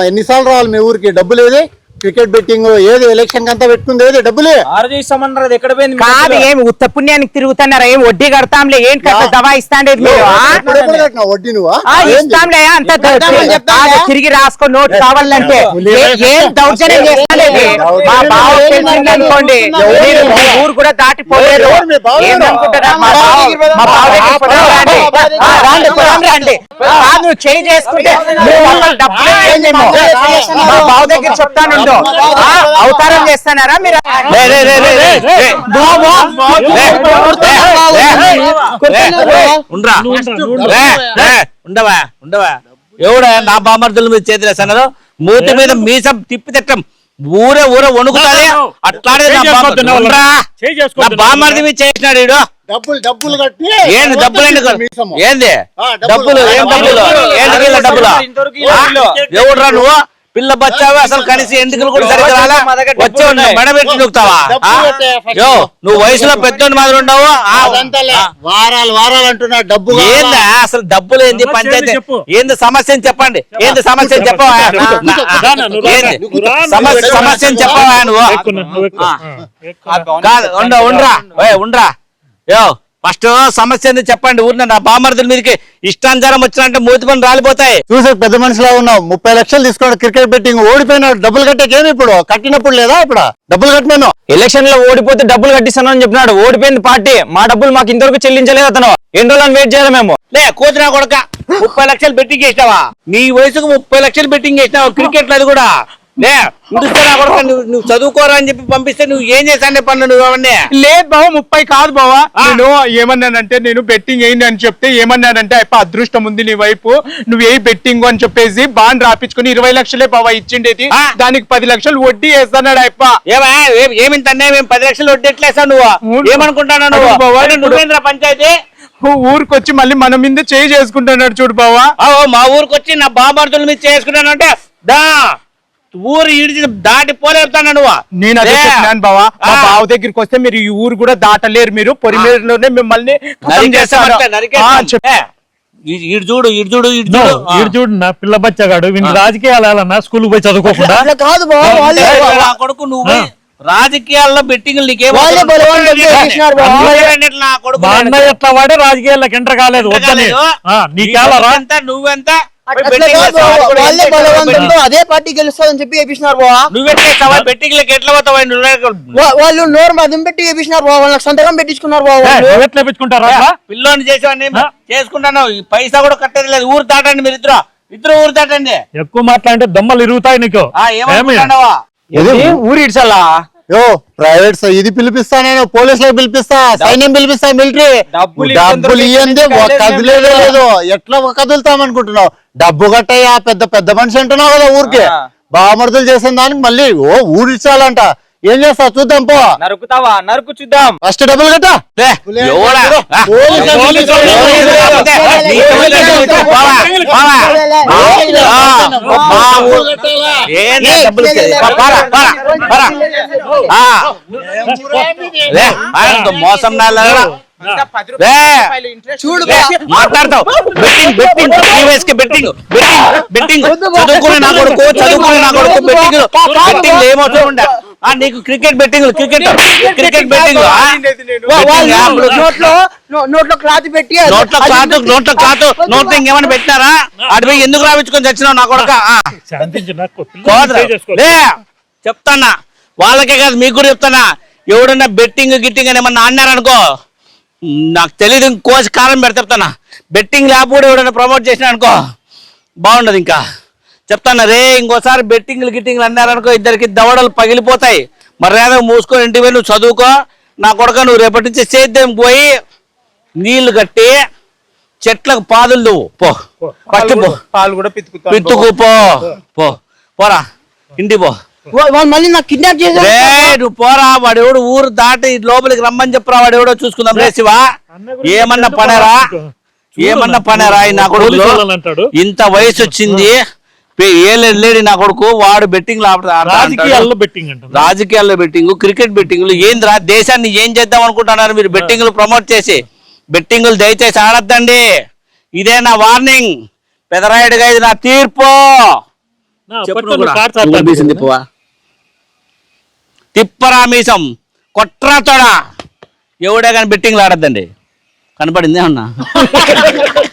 ఎన్నిసార్లు రావాలి మీ ఊరికి? డబ్బులు లేదే క్రికెట్ బెట్టింగ్ ఏది? ఎలక్షన్ అంతా పెట్టుకుంది ఏది? డబ్బులే. ఆరు ఇస్తామన్నారు అది ఎక్కడ పోయింది? కాదు? ఏమి ఉత్త పుణ్యానికి తిరుగుతున్నారా? ఏం వడ్డీ కడతాంలే? ఏంటి కట్ట దవా కట్టినావు? వడ్డీ నువ్వా? ఇస్తాంలే అంత. కాదు, తిరిగి రాసుకో నోట్ కావాలంటే. ఏ- ఏం దౌర్జన్యం చేస్తలేదు మా బావ అనుకోండి ఊరు కూడా కాదు నువ్వు చేంజ్ చేసుకుంటే. మా బావ దగ్గర చెప్తానుండు. ఆ, అవతారం చేస్తానారా మీరు? ఉండవా ఉండవా. ఎవడా నా బామర్దుల మీద చేతులేసన్నారు మూతి మీద మీసం తిప్పి తిట్టం ఊరే ఊరే వణుకుతాది అట్లానే నా బామర్ది. ఉండ్రా. నా బామర్ది మీద చేసినాడు ఈడు డబ్బులు డబ్బులు కట్టి ఏంది డబ్బులు. ఏంది? డబ్బులు. ఏం డబ్బులు? ఏంటి డబ్బులు. ఎవడురా నువ్వు? పిల్ల బచ్చావు? అసలు కనీసం ఎంటుకలు కూడా సరిగ్గా రాలా. మెడబెట్టి నొక్కుతావా. యో నువ్వు వయసులో పెద్దోడి మాదిరి ఉండవు. వారాలు వారాలు అంటున్నా డబ్బు? ఏందా? అసలు డబ్బులు ఏంది సమస్య పంచాయతీ. ఏంది సమస్యని చెప్పండి. ఏంది సమస్యని చెప్పవా? సమస్య చెప్పవా నువ్వు? కాదు ఉండ్రా. ఓయ్ ఉండ్రా. యో. ఫస్ట్ సమస్య ఏంది చెప్పండి ఊరిన నా బామర్దుల మీదకి ఇష్టానుసారం వచ్చినంటే మూతి పని రాలిపోతాయి. చూసే పెద్ద మనిషిలా ఉన్నావు. ముప్పై లక్షలు తీసుకోండి క్రికెట్ బెట్టింగ్ ఓడిపోయినాడు డబ్బులు కట్టేకేమి ఇప్పుడు. కట్టినప్పుడు లేదా ఇప్పుడు? డబ్బులు కట్టినాను ఎలక్షన్లో ఓడిపోతే డబ్బులు కట్టిస్తానని చెప్పినాడు. ఓడిపోయింది పార్టీ. మా డబ్బులు మాకు ఇంతవరకు చెల్లించలేదు అతను. ఎన్ని రోజులు వెయిట్ చేయాలి మేము? లే కూతురా కొడక ముప్పై లక్షలు బెట్టింగ్ చేసినావా? నీ వయసుకు ముప్పై లక్షలు బెట్టింగ్ చేసినావు? క్రికెట్ అది కూడా. లే నువ్వు నువ్వు చదువుకోరా అని చెప్పి పంపిస్తే నువ్వు ఏం చేస్తానే పనులు నువ్వు అవన్నీ లేదు బావ ముప్పై కాదు బావ. నేను ఏమన్నానంటే నేను బెట్టింగ్ వేయండి అని చెప్తే ఏమన్నానంటే అప్ప అదృష్టం ఉంది నీ వైపు. నువ్వు ఏ బెట్టింగ్ అని చెప్పేసి బాండ్ రాపించుకుని ఇరవై లక్షలే బావ ఇచ్చిండేది. దానికి పది లక్షలు వడ్డీ వేస్తున్నాడు అప్ప ఏమా అన్యాయం ఏం పది లక్షలు నువ్వు? అవును. ఏమనుకుంటాను నువ్వు మరి నువ్వేంద్రా పంచాయతీ? ఊరికి వచ్చి మళ్ళీ మన మీద చేయి చేసుకుంటున్నాడు చూడు బావా. మా ఊరికి వచ్చి నా బాబార్దుల మీద చేసుకున్నానంటే దా. ఊరు ఇడిచి దాటి పోలేపుతాను నువ్వు? నేను అదే లే. చెప్పినాను బావా. మా ఆ. బావ దగ్గరికి వస్తే మీరు ఈ ఊరు కూడా దాటలేరు మీరు. పొరిమేరులోనే మిమ్మల్ని చూడు నో, చూడు. ఆ. ఈడు చూడు నా పిల్ల బచ్చగాడు. వీని రాజకీయాలు వెళ్ళాలన్నా స్కూల్ పోయి చదువుకోకుండా? కాదు కొడుకు నువ్వు. రాజకీయాల్లో బెట్టింగ్ నీకేమో ఎట్లా వాడే? రాజకీయాల్లోకి ఎంటర్ కాలేదు. వద్దని. నువ్వెంత? వాళ్ళే? బలవంతంతో అదే పార్టీ గెలుస్తుందని చెప్పి వేపించినారు బావా. నువ్వెట్లేస్తావా ఎట్లా పోతావా? నువ్వు వాళ్ళు నోరు మదం పెట్టి వేపించినారు బావ. వాళ్ళకి సంతకం పెట్టించుకున్నారు బావ ఎట్లా పెంచుకుంటారా పిల్లోని చేసేవాడిని? చేసుకుంటాను? ఈ పైసా కూడా కట్టేది లేదు. ఊరు దాటండి మీరు ఇద్దరు. ఇద్దరు ఊరు దాటండి. ఎక్కువ మాట్లాడితే దమ్మలు ఇరుగుతాయి నీకు? ఊరు ఇడ్చల్లా? యో ప్రైవేట్ స- ఇది పిలిపిస్తా నేను పోలీసులకు పిలిపిస్తా సైన్యం పిలిపిస్తా మిలిటరీ. డబ్బులు ఇయ్యండి కదిలేదే లేదు. ఎట్లా కదులుతాం అనుకుంటున్నావు? డబ్బు కట్టయ్యా పెద్ద పెద్ద మనిషి అంటున్నావు కదా ఊరికి. బామర్దులు చేసిన దానికి మళ్ళీ ఓ ఊడిచ్చాలంట ఏం చేస్తావు? చూద్దాం పో. నరుకుతావా? నరుకు చూద్దాం. ఫస్ట్ డబ్బులు కట్ట. డబ్బులు ఆయనతో మోసం నాలుగు లే. చూడు లే, బావ. మాట్లాడతావు. బెట్టింగ్ బెట్టింగ్ టీవీఎస్కి బెట్టింగ్ బెట్టింగ్ బెట్టింగ్ చదువుకునే నా కొడుకు చదువుకునే నా కొడుకు బెట్టింగ్ బెట్టింగ్ ఏమవుతూ ఉండ ఆ నీకు cricket betting cricket cricket betting నోట్లో నోట్లో క్లాత్ పెట్టి నోట్ల క్లాత్ నోట్ల క్లాత్. నోట్లో ఇంకేమైనా పెట్టినారా? అటు ఎందుకు రాపించుకొని చచ్చినావు నా కొడుక? చెప్తానా వాళ్ళకే కాదు మీకు కూడా చెప్తానా ఎవడన్నా బెట్టింగ్ గిట్టింగ్ అని ఏమన్నా అన్నారనుకో నాకు తెలియదు ఇంకోసి కారం పెడతా చెప్తానా బెట్టింగ్ ల్యాబ్ కూడా ఎవడన్నా ప్రమోట్ చేసినా అనుకో బాగుండదు ఇంకా. చెప్తాను రే ఇంకోసారి బెట్టింగ్లు గిట్టింగ్లు అన్నారనుకో ఇద్దరికి దవడలు పగిలిపోతాయి. మర్యాద మూసుకొని ఇంటికి నువ్వు చదువుకో. నా కొడుక నువ్వు రేపటి నుంచి సేద్యం పోయి నీళ్ళు కట్టి చెట్లకు పాదులు నువ్వు. పో ఫస్ట్ పో. పాలు కూడా పితుకుతాను పిత్తుకు పో పో పోరా ఇంటి పో. వాళ్ళు మళ్ళీ నాకు కిడ్నాప్ చేశారు పోరా వాడు ఎవడు ఊరు దాటి లోపలికి రమ్మని చెప్పరా వాడు ఎవడో చూసుకుందాం రే శివ. ఏమన్నా పనేరా? ఏమన్నా పనేరా? ఈ నా కొడుకు ఇంత వయసు వచ్చింది. ఏలేడు లేడు నా కొడుకు వాడు బెట్టింగ్ రాజకీయాల్లో బెట్టింగ్ రాజకీయాల్లో బెట్టింగ్ క్రికెట్ బెట్టింగ్లు ఏందిరా దేశాన్ని ఏం చేద్దాం అనుకుంటున్నారు మీరు? బెట్టింగ్లు ప్రమోట్ చేసి. బెట్టింగ్లు దయచేసి ఆడద్దండి. ఇదే నా వార్నింగ్ పెదరాయుడుగా ఇది నా తీర్పు. నా, చెప్పు పట్టు నువ్వు నువ్వు కూడా. కార్డు నువ్వు సార్ మీసం తిప్పవా తిప్పరా మీసం కొట్రా తోడా. ఎవడే కానీ బెట్టింగ్లు ఆడద్దండి కనపడింది అన్నా?